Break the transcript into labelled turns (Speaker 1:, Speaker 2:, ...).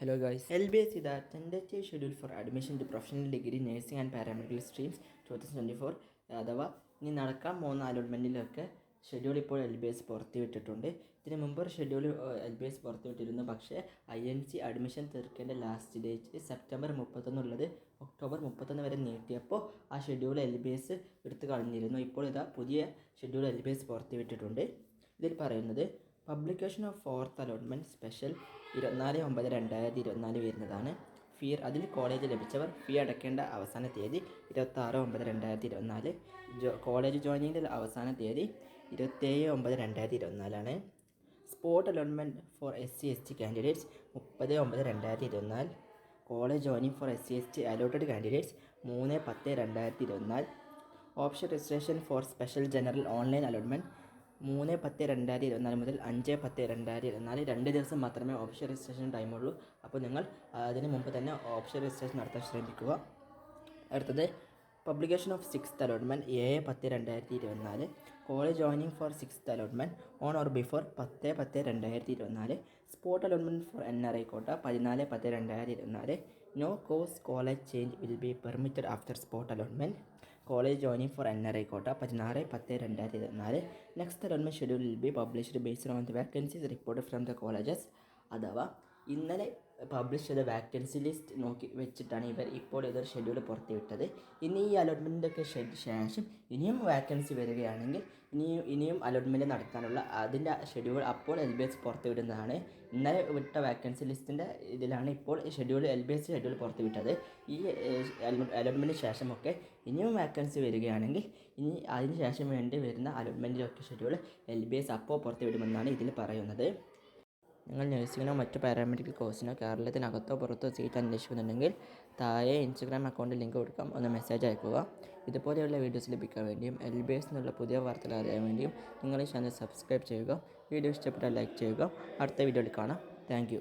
Speaker 1: Hello ഇതാ LBS is the tentative schedule for admission to professional degree nursing and paramedical streams 2024 അഥവാ ഇനി നടക്കാൻ പോകുന്ന അലോട്ട്മെന്റിലൊക്കെ ഷെഡ്യൂൾ ഇപ്പോൾ എൽ ബി എസ് പുറത്തുവിട്ടിട്ടുണ്ട്. ഇതിന് മുമ്പ് ഷെഡ്യൂൾ എൽ ബി എസ് പുറത്തുവിട്ടിരുന്നു. പക്ഷേ ഐ എൻ സി അഡ്മിഷൻ തീർക്കേണ്ട ലാസ്റ്റ് ഡേറ്റ് സെപ്റ്റംബർ മുപ്പത്തൊന്നുള്ളത് ഒക്ടോബർ മുപ്പത്തൊന്ന് വരെ നീട്ടിയപ്പോൾ ആ ഷെഡ്യൂൾ എൽ ബി എസ് എടുത്തു കളഞ്ഞിരുന്നു. ഇപ്പോൾ ഇതാ പുതിയ ഷെഡ്യൂൾ എൽ ബി എസ് പുറത്തുവിട്ടിട്ടുണ്ട്. ഇതിൽ പറയുന്നത് publication of fourth allotment special ഇരുപത്തിനാല് ഒമ്പത് രണ്ടായിരത്തി ഇരുപത്തിനാല് വരുന്നതാണ്. ഫീ അതിൽ കോളേജ് ലഭിച്ചവർ ഫീ അടയ്ക്കേണ്ട അവസാന തീയതി ഇരുപത്താറ് ഒമ്പത് രണ്ടായിരത്തി ഇരുപത്തിനാല്. ജോ കോളേജ് ജോയിനിങ്ങിന്റെ അവസാന തീയതി ഇരുപത്തേഴ് ഒമ്പത് രണ്ടായിരത്തി ഇരുപത്തിനാലാണ്. Spot allotment for S C S T candidates മുപ്പത് ഒമ്പത് രണ്ടായിരത്തി ഇരുപത്തിനാല്. College joining for S C S T allotted candidates മൂന്ന് പത്ത് രണ്ടായിരത്തി ഇരുപത്തിനാല്. Option registration for special general online allotment മൂന്ന് പത്ത് രണ്ടായിരത്തി ഇരുപത്തിനാല് മുതൽ അഞ്ച് പത്ത് രണ്ടായിരത്തി ഇരുപത്തിനാല് രണ്ട് ദിവസം മാത്രമേ ഓപ്ഷൻ രജിസ്ട്രേഷൻ ടൈമുള്ളൂ അപ്പോൾ നിങ്ങൾ അതിന് മുമ്പ് തന്നെ ഓപ്ഷൻ രജിസ്ട്രേഷൻ നടത്താൻ ശ്രമിക്കുക. അടുത്തത് പബ്ലിക്കേഷൻ ഓഫ് സിക്സ്ത് അലോട്ട്മെന്റ് ഏഴ് പത്ത് രണ്ടായിരത്തി ഇരുപത്തിനാല്. College joining for sixth allotment on or before പത്ത് പത്ത് രണ്ടായിരത്തി ഇരുപത്തിനാല്. Spot allotment for N R I quota പതിനാല് പത്ത് രണ്ടായിരത്തി ഇരുപത്തിനാല്. No course college change will be permitted after spot allotment college joining for N R I quota. പതിനാറ് പത്ത് രണ്ടായിരത്തി ഇരുപത്തിനാല്. Next allotment schedule will be published based on the vacancies report from the colleges അഥവാ ഇന്നലെ publish ചെയ്ത vacancy list നോക്കി വെച്ചിട്ടാണ് ഇവർ ഇപ്പോൾ ഇതൊരു ഷെഡ്യൂൾ പുറത്തുവിട്ടത്. ഇനി ഈ അലോട്ട്മെന്റൊക്കെ ശേഷം ഇനിയും വാക്കൻസി വരികയാണെങ്കിൽ ഇനിയും ഇനിയും അലോട്ട്മെന്റ് നടത്താനുള്ള അതിന്റെ ഷെഡ്യൂൾ അപ്പോൾ എൽ ബി എസ് പുറത്തുവിടുന്നതാണ്. ഇന്നലെ വിട്ട വാക്കൻസി ലിസ്റ്റിന്റെ ഇതിലാണ് ഇപ്പോൾ schedule L B S schedule പുറത്തുവിട്ടത്. ഈ അലോട്ട്മെന്റിന് ശേഷമൊക്കെ ഇനിയും വാക്കൻസി വരികയാണെങ്കിൽ ഇനി അതിന് ശേഷം വേണ്ടി വരുന്ന അലോട്ട്മെന്റിലൊക്കെ ഷെഡ്യൂൾ എൽ ബി എസ് അപ്പോൾ പുറത്തുവിടുമെന്നാണ് ഇതിൽ പറയുന്നത്. നിങ്ങൾ നഴ്സിങ്ങിനോ മറ്റ് പാരാമെഡിക്കൽ കോഴ്സിനോ കേരളത്തിനകത്തോ പുറത്തോ സീറ്റ് അന്വേഷിക്കുന്നുണ്ടെങ്കിൽ താഴെ ഇൻസ്റ്റഗ്രാം അക്കൗണ്ടിൽ ലിങ്ക് കൊടുക്കാം. ഒന്ന് മെസ്സേജ് അയക്കുക. ഇതുപോലെയുള്ള വീഡിയോസ് ലഭിക്കാൻ വേണ്ടിയും എൽ ബി എസ് എന്നുള്ള പുതിയ വാർത്തകൾ അറിയാൻ വേണ്ടിയും നിങ്ങൾ ഈ ചാനൽ സബ്സ്ക്രൈബ് ചെയ്യുക. വീഡിയോ ഇഷ്ടപ്പെട്ടാൽ ലൈക്ക് ചെയ്യുക. അടുത്ത വീഡിയോയിൽ കാണാം. താങ്ക്